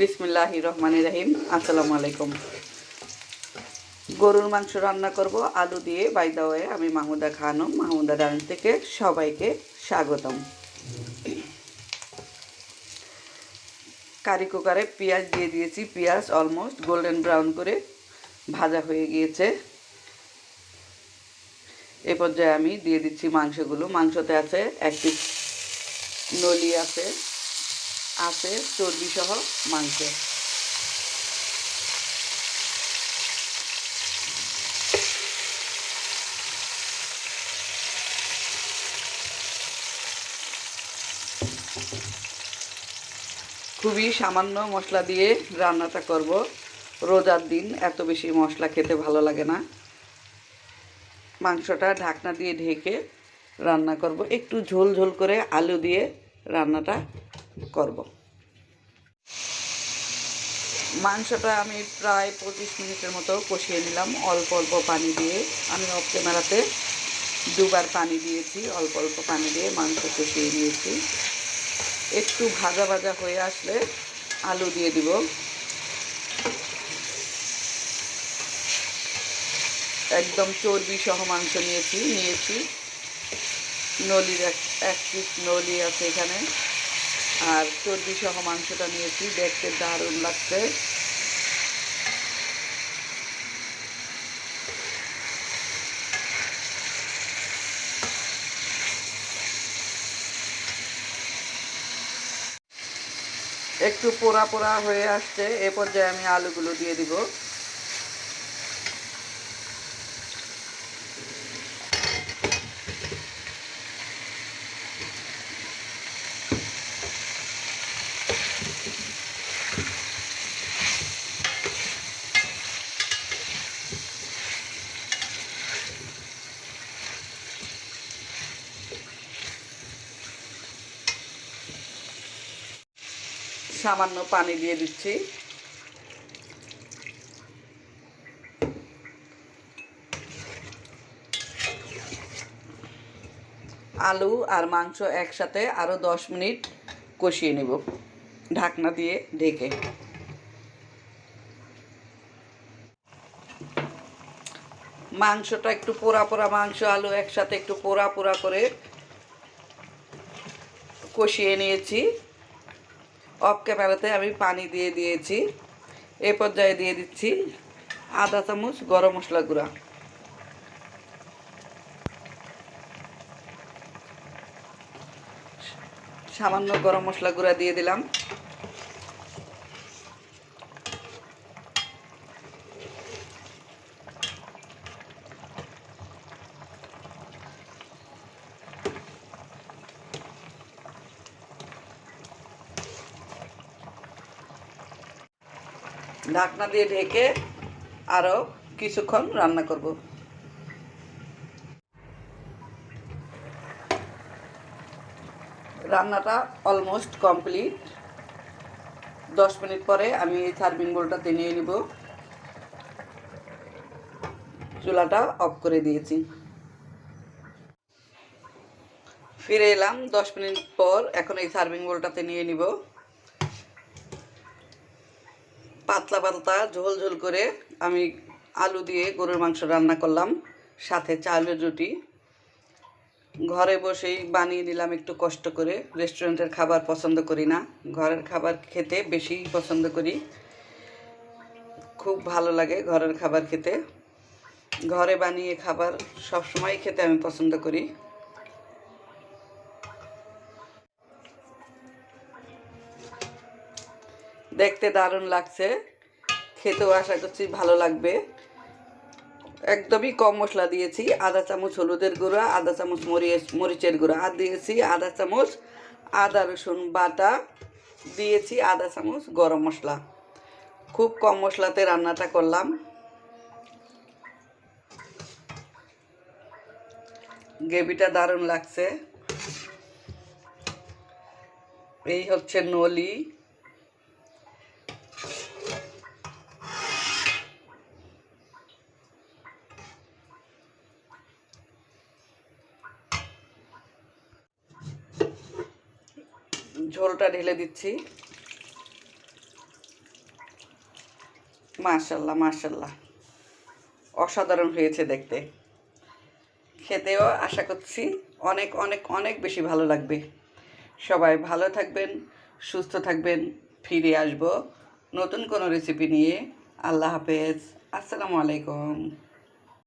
বিসমিল্লাহ রহমান রাহিম। আসসালামু আলাইকুম। গরুর মাংস রান্না করব, আলু দিয়ে বাইদা হয়ে আমি মাহমুদা খানম, মাহমুদা রান থেকে সবাইকে স্বাগতম। কারি কুকারে পেঁয়াজ দিয়ে দিয়েছি। পেঁয়াজ অলমোস্ট গোল্ডেন ব্রাউন করে ভাজা হয়ে গিয়েছে। এ পর্যায়ে আমি দিয়ে দিচ্ছি মাংসগুলো। মাংসতে আছে এক পিস নলি আছে। আছে চর্বি সহ মাংস। খুবই সামান্য মশলা দিয়ে রান্নাটা করব। রোজার দিন এত বেশি মশলা খেতে ভালো লাগে না। মাংসটা ঢাকনা দিয়ে ঢেকে রান্না করব। একটু ঝোল ঝোল করে আলু দিয়ে রান্নাটা করব। মাংসটা আমি প্রায় পঁচিশ মিনিটের মতো কষিয়ে নিলাম, অল্প অল্প পানি দিয়ে। আমি অফ ক্যামেরাতে দুবার পানি দিয়েছি, অল্প অল্প পানি দিয়ে মাংস কষিয়ে নিয়েছি। একটু ভাজা ভাজা হয়ে আসলে আলু দিয়ে দিব। একদম চর্বি সহ মাংস নিয়েছি নিয়েছি। নলির এক এক পিস নলি আছে এখানে। আর চর্বি সহ মাংসটা নিয়েছি, দেখতে দারুণ লাগছে। একটু পোড়া পোড়া হয়ে আসছে, এ পর্যায়ে আমি আলুগুলো দিয়ে দিব। সামান্য পানি দিয়ে দিচ্ছি। আলু আর মাংস একসাথে আরও দশ মিনিট কষিয়ে নেব, ঢাকনা দিয়ে ঢেকে। মাংসটা একটু পোড়া পোড়া, মাংস, আলু একসাথে একটু পোড়া পোড়া করে কষিয়ে নিয়েছি। অফ ক্যামেরাতে আমি পানি দিয়ে দিয়েছি। এ পর্যায়ে দিয়ে দিচ্ছি আধা চামচ গরম মশলা গুঁড়া। সামান্য গরম মশলা গুঁড়া দিয়ে দিলাম। ঢাকনা দিয়ে ঢেকে আরও কিছুক্ষণ রান্না করব। রান্নাটা অলমোস্ট কমপ্লিট দশ মিনিট পরে আমি এই সার্ভিং বোলটাতে নিয়ে নিব। চুলাটা অফ করে দিয়েছি। ফিরে এলাম, দশ মিনিট পর এখন এই সার্ভিং বোলটাতে নিয়ে নিব। পাতলা পাতলা ঝোল ঝোল করে আমি আলু দিয়ে গরুর মাংস রান্না করলাম, সাথে চালের রুটি। ঘরে বসেই বানিয়ে নিলাম একটু কষ্ট করে। রেস্টুরেন্টের খাবার পছন্দ করি না, ঘরের খাবার খেতে বেশি পছন্দ করি। খুব ভালো লাগে ঘরের খাবার খেতে। ঘরে বানিয়ে খাবার সবসময় খেতে আমি পছন্দ করি। দেখতে দারুণ লাগছে। খেতেও আশা করছি ভালো লাগবে। একদমই কম মশলা দিয়েছি। আধা চামচ হলুদের গুঁড়া, আধা চামচ মরিচ, মরিচের গুঁড়া, আর দিয়েছি আধা চামচ আদা, রসুন বাটা। দিয়েছি আধা চামচ গরম মশলা। খুব কম মশলাতে রান্নাটা করলাম। গ্রেভিটা দারুণ লাগছে। এই হচ্ছে নলি। ঝোলটা ঢেলে দিচ্ছি। মাশাল্লাহ মাশাল্লাহ। অসাধারণ হয়েছে দেখতে। খেতেও আশা করছি অনেক অনেক অনেক বেশি ভালো লাগবে। সবাই ভালো থাকবেন, সুস্থ থাকবেন, ফিরে আসব নতুন কোনো রেসিপি নিয়ে। আল্লাহ হাফেজ। আসসালামু আলাইকুম।